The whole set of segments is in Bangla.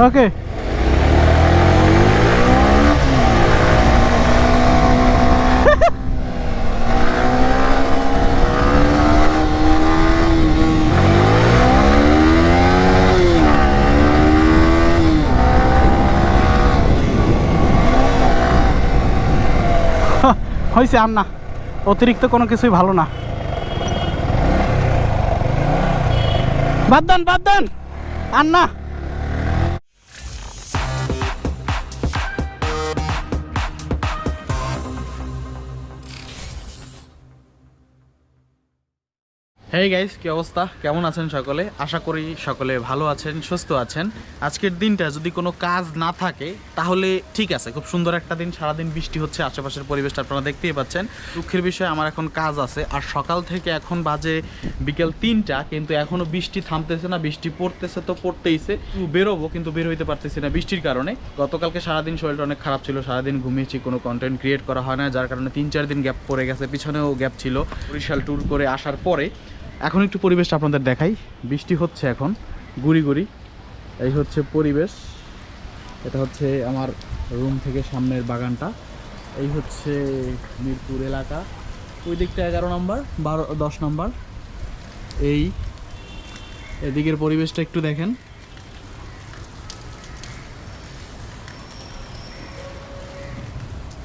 ওকে হয়েছে আর না। অতিরিক্ত কোনো কিছুই ভালো না। বাদ দেন বাদ দেন। আর না। হেই গাইস কি অবস্থা? কেমন আছেন সকলে? আশা করি সকলে ভালো আছেন, সুস্থ আছেন। আজকের দিনটা যদি কোনো কাজ না থাকে, তাহলে ঠিক আছে, খুব সুন্দর একটা দিন। সারাদিন বৃষ্টি হচ্ছে, আশেপাশের পরিবেশটা আপনারা দেখতেই পাচ্ছেন। দুঃখের বিষয়, আমার এখন কাজ আছে। আর সকাল থেকে এখন বাজে বিকেল তিনটা, কিন্তু এখনও বৃষ্টি থামতেছে না, বৃষ্টি পড়তেছে তো পড়তেইছে। বেরোবো, কিন্তু বের হইতে পারতেছি না বৃষ্টির কারণে। গতকালকে সারাদিন শরীরটা অনেক খারাপ ছিল, সারাদিন ঘুমিয়েছি, কোনো কন্টেন্ট ক্রিয়েট করা হয় না। যার কারণে তিন চার দিন গ্যাপ পড়ে গেছে, পিছনেও গ্যাপ ছিল। বরিশাল ট্যুর করে আসার পরে এখন একটু পরিবেশটা আপনাদের দেখাই। বৃষ্টি হচ্ছে এখন, গুড়ি গুড়ি। এই হচ্ছে পরিবেশ। এটা হচ্ছে আমার রুম থেকে সামনের বাগানটা। এই হচ্ছে মিরপুর এলাকা। ওই দিকটা এগারো নম্বর, বারো, দশ নম্বর। এই, এদিকের পরিবেশটা একটু দেখেন।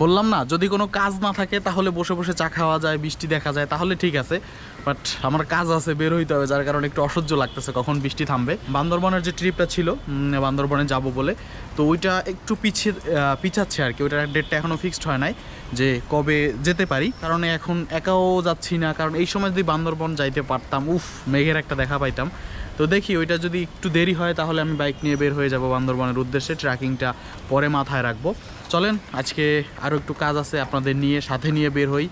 বললাম না, যদি কোনো কাজ না থাকে তাহলে বসে বসে চা খাওয়া যায়, বৃষ্টি দেখা যায়, তাহলে ঠিক আছে। বাট আমার কাজ আছে, বের হইতে হবে, যার কারণে একটু অসহ্য লাগতেছে কখন বৃষ্টি থামবে। বান্দরবনের যে ট্রিপটা ছিল বান্দরবনে যাব বলে, তো ওইটা একটু পিছিয়ে পিছাচ্ছে আর কি। ওইটার ডেটটা এখনও ফিক্সড হয় নাই, যে কবে যেতে পারি। কারণ এখন একাও যাচ্ছি না, কারণ এই সময় যদি বান্দরবন যাইতে পারতাম, উফ, মেঘের একটা দেখা পাইতাম। তো দেখি, ওইটা যদি একটু দেরি হয়, তাহলে আমি বাইক নিয়ে বের হয়ে যাব বান্দরবনের উদ্দেশ্যে। ট্র্যাকিংটা পরে মাথায় রাখব। চলেন, আজকে আরও একটু কাজ আছে আপনাদের নিয়ে, সাথে নিয়ে বের হই।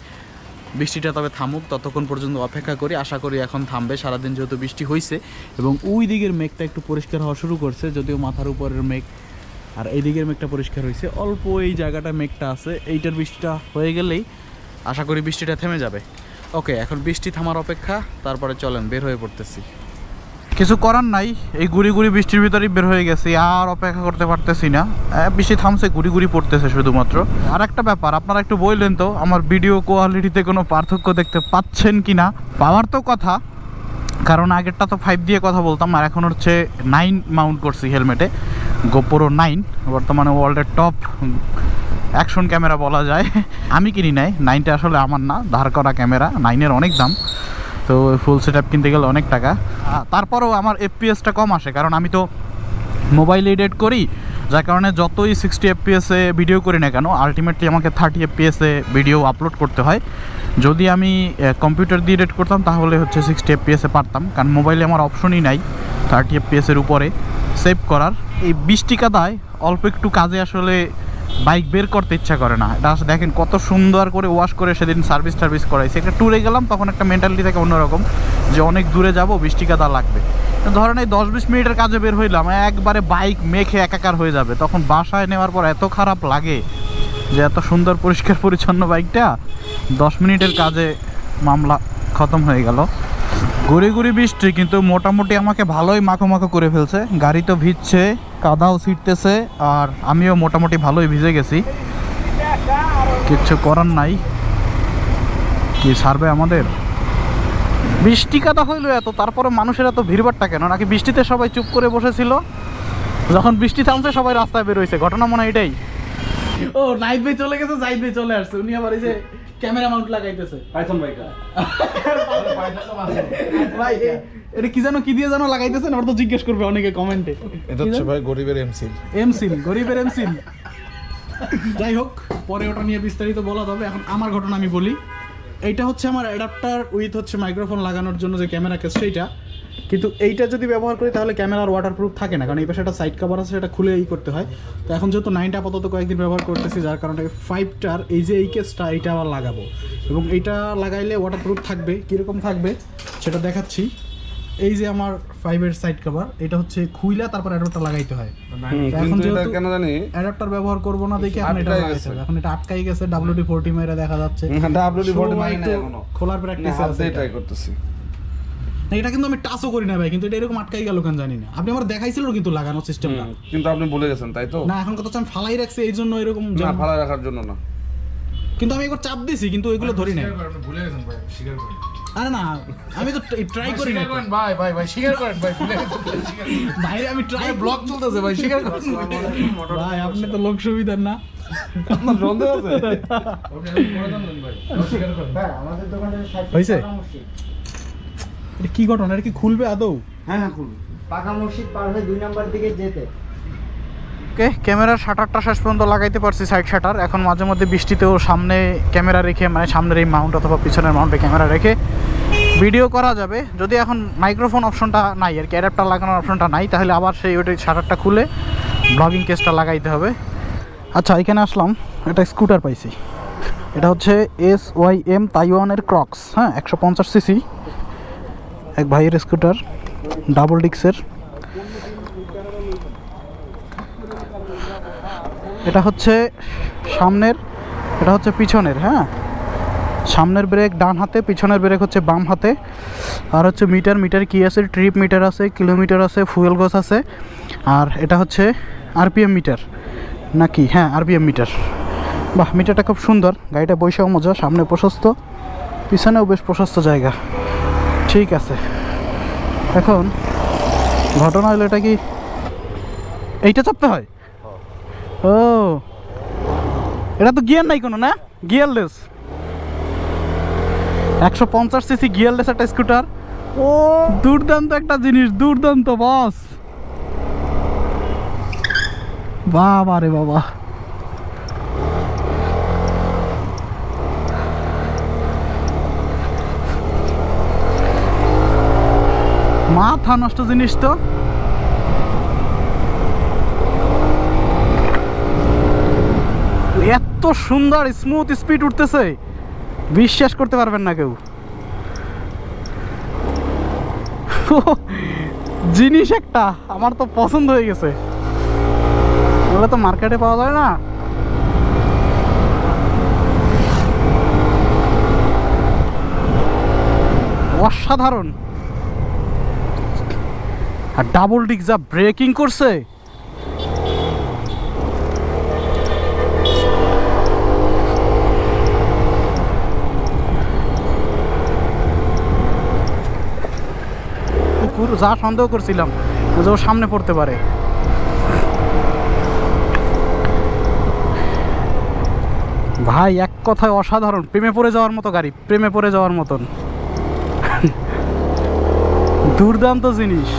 বৃষ্টিটা তবে থামুক, ততক্ষণ পর্যন্ত অপেক্ষা করি। আশা করি এখন থামবে, সারাদিন যেহেতু বৃষ্টি হয়েছে এবং ওই দিকের মেঘটা একটু পরিষ্কার হওয়া শুরু করছে, যদিও মাথার উপরের মেঘ আর এই দিকের মেঘটা পরিষ্কার হয়েছে অল্প এই জায়গাটা মেঘটা আছে, এইটার বৃষ্টিটা হয়ে গেলেই আশা করি বৃষ্টিটা থেমে যাবে। ওকে, এখন বৃষ্টি থামার অপেক্ষা, তারপরে চলেন, বের হয়ে পড়তেছি। কিছু করার নাই। এই গুড়ি গুড়ি বৃষ্টির ভিতরেই বের হয়ে গেছি, আর অপেক্ষা করতে পারতেছি না। বৃষ্টি থামছে, গুড়ি গুড়ি পড়তেছে শুধুমাত্র। আর একটা ব্যাপার, আপনারা একটু বললেন তো, আমার ভিডিও কোয়ালিটিতে কোনো পার্থক্য দেখতে পাচ্ছেন কি না পাওয়ার তো কথা, কারণ আগেরটা তো ফাইভ দিয়ে কথা বলতাম, আর এখন হচ্ছে নাইন মাউন্ট করছি হেলমেটে গোপোরো নাইন বর্তমানে ওয়ার্ল্ডের টপ অ্যাকশন ক্যামেরা বলা যায়। আমি কিনি নাই নাইনটা আসলে আমার না, ধার করা ক্যামেরা নাইনের অনেক দাম। তো ফুল সেট আপ কিনতে গেলে অনেক টাকা। তারপরেও আমার এফপিএসটা কম আসে, কারণ আমি তো মোবাইল এডিট করি, যার কারণে যতই সিক্সটি এফপিএসে ভিডিও করি না কেন আলটিমেটলি আমাকে থার্টি এফপিএসে ভিডিও আপলোড করতে হয়। যদি আমি কম্পিউটার দিয়ে এডিট করতাম, তাহলে হচ্ছে সিক্সটি এফপিএসে পারতাম, কারণ মোবাইলে আমার অপশনই নাই থার্টি এফপিএসের উপরে সেভ করার। এই বৃষ্টি কাদায় অল্প একটু কাজে আসলে বাইক বের করতে ইচ্ছা করে না। এটা দেখেন কত সুন্দর করে ওয়াশ করে সেদিন সার্ভিস টার্ভিস করাইছে একটা ট্যুরে গেলাম, তখন একটা মেন্টালিটি থাকে অন্যরকম, যে অনেক দূরে যাব, বৃষ্টি কাদা লাগবে। ধরেন এই দশ বিশ মিনিটের কাজে বের হইলাম, একবারে বাইক মেখে একাকার হয়ে যাবে। তখন বাসায় নেওয়ার পর এত খারাপ লাগে যে এত সুন্দর, পরিষ্কার, পরিচ্ছন্ন বাইকটা, দশ মিনিটের কাজে মামলা খতম হয়ে গেল। গুড়ি গুড়ি বৃষ্টি, কিন্তু মোটামুটি আমাকে ভালোই মাখো মাখো করে ফেলছে। গাড়ি তো ভিজছে, কাদাও ছিটতেছে, আর আমিও মোটামুটি ভালোই ভিজে গেছি। কিচ্ছু করার নাই। কি সারবে আমাদের? বৃষ্টি কাদা হইল এত, তারপরে মানুষের এত ভিড়ভাট্টা কেন? নাকি বৃষ্টিতে সবাই চুপ করে বসেছিল? যখন বৃষ্টি থামছে, সবাই রাস্তায় বের হয়েছে ঘটনা মনে হয় এটাই। ও নাইট ভাই চলে গেছে ভাই চলে আসছে। উনি আবার এই যে ক্যামেরা মাউন্ট লাগাইতেছে। পাইথন ভাই এটা কি জানো কি দিয়ে জানো লাগাইতেছেন? ওর তো জিজ্ঞেস করবে অনেকে কমেন্টে এটা হচ্ছে ভাই গরিবের এমসিল এমসিল গরিবের এমসিল যাই হোক পরে ওটা নিয়ে বিস্তারিত বলা যাবে। এখন আমার ঘটনা আমি বলি। এইটা হচ্ছে আমার অ্যাডাপ্টার উইথ হচ্ছে মাইক্রোফোন লাগানোর জন্য যে ক্যামেরা কেস সেইটা কিন্তু এইটা যদি ব্যবহার করি তাহলে ক্যামেরার ওয়াটারপ্রুফ থাকে না। কারণ এই পাশে একটা সাইড কভার আছে সেটা খুলে ই করতে হয়। তো এখন যেহেতু নাইনটা আপাতত কয়েকদিন ব্যবহার করতেছি যার কারণে ফাইভটার এই যে এই কেসটা এইটা আবার লাগাবো। এবং এইটা লাগাইলে ওয়াটারপ্রুফ থাকবে। কীরকম থাকবে সেটা দেখাচ্ছি। এই যে আমার ফাইভের সাইড কভার এটা হচ্ছে খুইলা তারপর অ্যাডাপ্টার লাগাইতে হয়। এখন যেহেতু- কেন জানি অ্যাডাপ্টার ব্যবহার করব না দেখে এখন এটা লাগাইতে। হবে। এখন এটা আটকাই গেছে ডাব্লিউডি ফোরটি মেরে দেখা যাচ্ছে। ডাব্লিউডি ফোর্টি সময় মারি না একটু এখনও। খোলার প্র্যাকটিস আছে দিয়ে এটা। ট্রাই করতেছি। এটা কিন্তু আমি টাচও করি না ভাই কিন্তু এটা এরকম আটকাই গেল কেন জানি না। আপনি আমার দেখাইছিল কিন্তু লাগানো সিস্টেমটা কিন্তু আপনি বলে গেছেন তাই তো? না এখন কথা হচ্ছে আমি ফালাই রাখছি এই জন্য এরকম না যেমন- ফালা রাখার জন্য না। কিন্তু আমি একবার চাপ দিছি কিন্তু ওইগুলো ধরি নাই। ভুলে গেছেন ভাই স্বীকার করেন। আরে না আমি তো ট্রাই করি না ভাই ভাই ভাই স্বীকার করেন ভাই ভুলে গেছেন ভাই, স্বীকার করেন। বাইরে আমি ট্রাই ভাই চলতেছে ভাই স্বীকার করেন। ভাই আপনি তো লোক না। আছে? হ্যাঁ আমাদের দোকানে? এটা কি ঘটনা? এটা কি খুলবে আদৌ? হ্যাঁ হ্যাঁ খুলুন পাকা মসজিদ পার হয়ে দুই নাম্বার দিকে যেতে। ওকে ক্যামেরার শাটারটা শেষ পর্যন্ত লাগাইতে পারছি সাইড শাটার। এখন মাঝে মধ্যে বৃষ্টিতেও সামনে ক্যামেরা রেখে মানে সামনের এই মাউন্ট অথবা পিছনের মাউন্টে ক্যামেরা রেখে ভিডিও করা যাবে। যদি এখন মাইক্রোফোন অপশনটা নাই আর কি অ্যাডাপ্টার লাগানোর অপশনটা নাই তাহলে আবার সেই ওইটা শাটারটা খুলে ব্লগিং কেসটা লাগাইতে হবে। আচ্ছা এখানে আসলাম। একটা স্কুটার পাইছি। এটা হচ্ছে এস ওয়াই এম তাইওয়ানের ক্রক্স হ্যাঁ একশো পঞ্চাশ সিসি এক ভাইয়ের স্কুটার, ডাবল ডিক্সের। এটা হচ্ছে সামনের, এটা হচ্ছে পিছনের হ্যাঁ? সামনের ব্রেক ডান হাতে, পিছনের ব্রেক হচ্ছে বাম হাতে। আর হচ্ছে মিটার মিটার কি আছে? ট্রিপ মিটার আছে, কিলোমিটার আছে, ফুয়েল গজ আছে। আর এটা হচ্ছে আরপিএম মিটার, নাকি? হ্যাঁ আরপিএম মিটার। বাহ, মিটারটা খুব সুন্দর। গাড়িটা বৈশাখ মজা, সামনে প্রশস্ত, পিছনেও বেশ প্রশস্ত জায়গা। ঠিক আছে। এখন ঘটনা হলো এটা কি? এইটা চাপতে হয়? ও। এটা তো গিয়ার নাই কোনো না? গিয়ারলেস। একশো পঞ্চাশ সিসি গিয়ারলেস একটা স্কুটার। ও। দুর্দান্ত একটা জিনিস দুর্দান্ত বস। বাবা রে বাবা। মাথা নষ্ট জিনিস তো। এত সুন্দর স্মুথ স্পিড উঠতেছে। বিশ্বাস করতে পারবেন না কেউ। জিনিস একটা, আমার তো পছন্দ হয়ে গেছে। এগুলো তো মার্কেটে পাওয়া যায় না। অসাধারণ। আর ডাবল ডিক যা ব্রেকিং করছে। যা সন্দেহ করছিলাম, যে ও সামনে পড়তে পারে। ভাই, এক কথায় অসাধারণ, প্রেমে পড়ে যাওয়ার মতো গাড়ি, প্রেমে পড়ে যাওয়ার মতন। দুর্দান্ত জিনিস।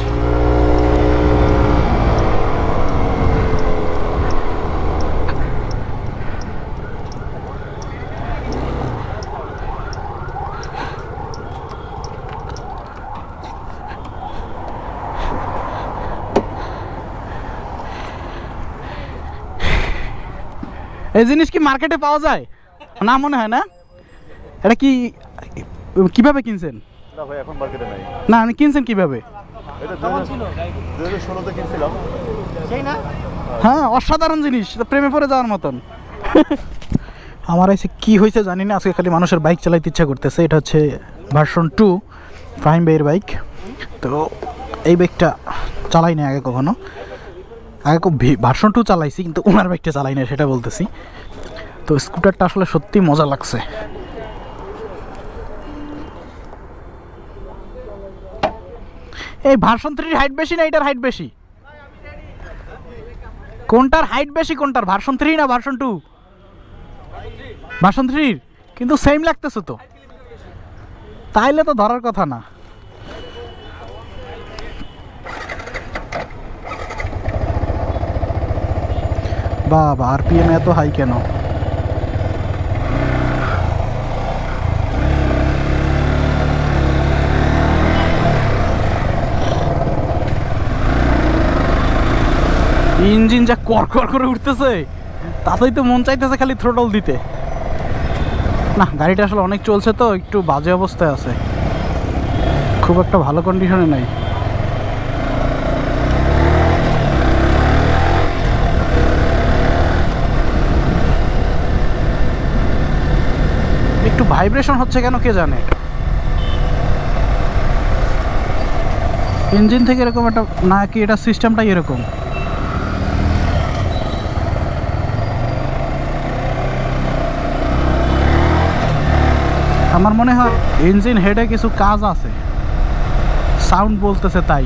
এই জিনিস কি মার্কেটে পাওয়া যায়? না মনে হয় না? এটা কি কীভাবে কিনছেন? না ভাই এখন মার্কেটে নাই। না আপনি কিনছেন কীভাবে? হ্যাঁ অসাধারণ জিনিস প্রেমে পড়ে যাওয়ার মতন। আমার এসে কি হয়েছে জানি না আজকে খালি মানুষের বাইক চালাইতে ইচ্ছা করতেছে। এটা হচ্ছে ভার্সন টু ফাইম বাইয়ের বাইক তো এই বাইকটা চালাই না আগে কখনো। আগে খুব ভার্সন টু চালাইছি, কিন্তু ওনার বাইকটা চালাই না সেটা বলতেছি। তো স্কুটারটা আসলে সত্যি মজা লাগছে। এই ভার্সন থ্রির হাইট বেশি না এটার হাইট বেশি? কোনটার হাইট বেশি, কোনটার? ভার্সন থ্রি না ভার্সন টু ভার্সন থ্রির কিন্তু সেম লাগতেছে তো। তাইলে তো ধরার কথা না। বাবা আরপিএম এত হাই কেন? ইঞ্জিন যা কর, করে উঠতেছে। তাতেই তো মন চাইতেছে খালি থ্রোটল দিতে। না, গাড়িটা আসলে অনেক চলছে তো, একটু বাজে অবস্থায় আছে। খুব একটা ভালো কন্ডিশনে নাই। একটু ভাইব্রেশন হচ্ছে কেন কে জানে? ইঞ্জিন থেকে এরকম একটা নাকি এটা সিস্টেমটাই এরকম? আমার মনে হয় ইঞ্জিন হেডে কিছু কাজ আছে। সাউন্ড বলতেছে তাই।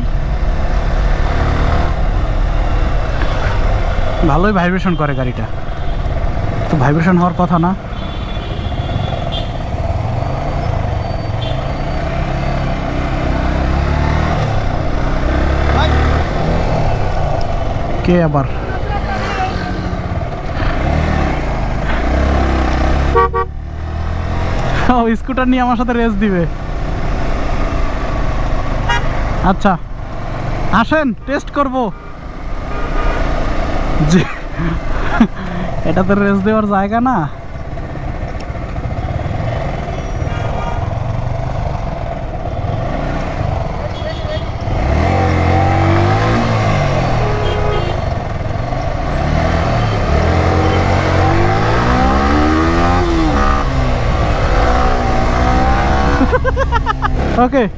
ভালোই ভাইব্রেশন করে গাড়িটা। তো ভাইব্রেশন হওয়ার কথা না। কে আবার। ও, স্কুটার নিয়ে আমার সাথে রেস দিবে। আচ্ছা আসেন টেস্ট করব। এটা তো রেস দেওয়ার জায়গা না। ওকে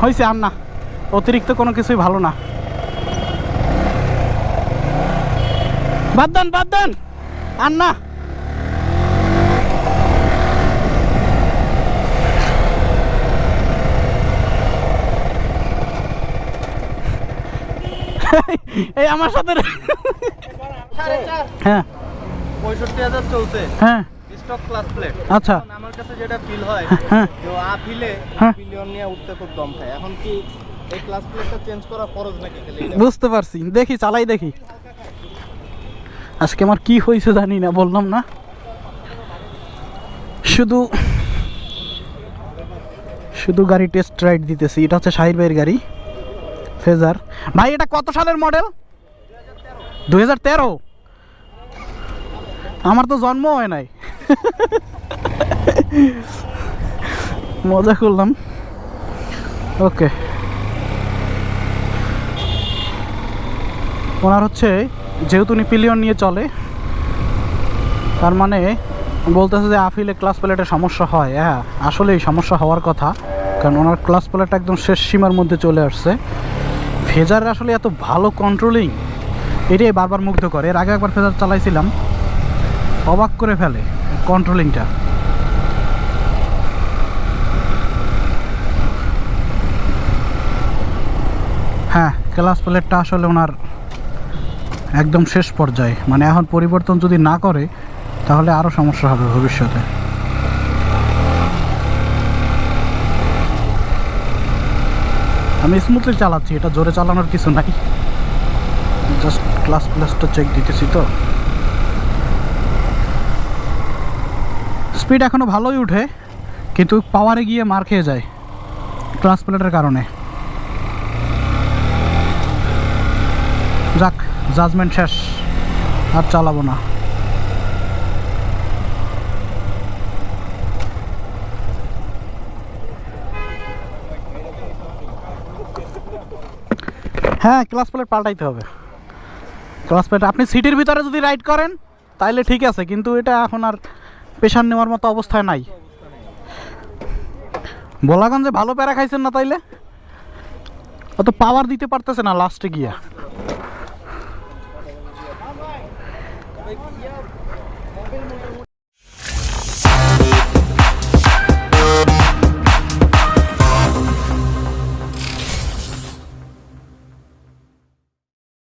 হয়েছে আর না। অতিরিক্ত কোনো কিছুই ভালো না। বাদ দেন বাদ দেন। আর না। এই আমার সাথে হ্যাঁ। পঁয়ষট্টি হাজার চলছে। হ্যাঁ। স্টক ক্লাস প্লেট আচ্ছা। আমার কাছে যেটা ফিল হয় হ্যাঁ। যে হ্যাঁ। বিলিয়ন নিয়ে উঠতে খুব দম খায়। এখন কি এই ক্লাস প্লেটটা চেঞ্জ করা ফরজ নাকি বুঝতে পারছি। দেখি চালাই দেখি। আজকে আমার কি হয়েছে জানি না, বললাম না। শুধু শুধু গাড়ি টেস্ট রাইড দিতেছি, এটা হচ্ছে শাহির ভাইয়ের গাড়ি, ফেজার। ভাই, এটা কত সালের মডেল দু হাজার তেরো। আমার তো জন্ম হয় নাই। মজা করলাম। ওকে ওনার হচ্ছে যেহেতু উনি পিলিয়ন নিয়ে চলে, তার মানে বলতেছে যে আফিলে ক্লাস প্লেটের সমস্যা হয়। হ্যাঁ আসলেই সমস্যা হওয়ার কথা, কারণ ওনার ক্লাস প্লেটটা একদম শেষ সীমার মধ্যে চলে আসছে। ফেজারের আসলে এত ভালো কন্ট্রোলিং এটাই বারবার মুগ্ধ করে। এর আগে একবার ফেজার চালাইছিলাম, অবাক করে ফেলে কন্ট্রোলিংটা হ্যাঁ ক্লাস প্লেটটা আসলে ওনার একদম শেষ পর্যায়ে। মানে এখন পরিবর্তন যদি না করে, তাহলে আরও সমস্যা হবে ভবিষ্যতে। আমি স্মুথলি চালাচ্ছি, এটা জোরে চালানোর কিছু নাই। জাস্ট ক্লাস প্লাসটা চেক দিতেছি তো। স্পিড এখনও ভালোই উঠে, কিন্তু পাওয়ারে গিয়ে মার খেয়ে যায়। ক্লাস প্লেটের কারণে। জাজমেন্ট শেষ, আর চালাবো না। হ্যাঁ ক্লাস প্লেট পাল্টাইতে হবে। ক্লাস প্লেট আপনি সিটির ভিতরে যদি রাইড করেন, তাইলে ঠিক আছে, কিন্তু এটা এখন আর প্রেশার নেওয়ার মতো অবস্থায় নাই। বলাগঞ্জে ভালো প্যারা খাইছেন না তাইলে? অত পাওয়ার দিতে পারতেছে না লাস্টে গিয়া।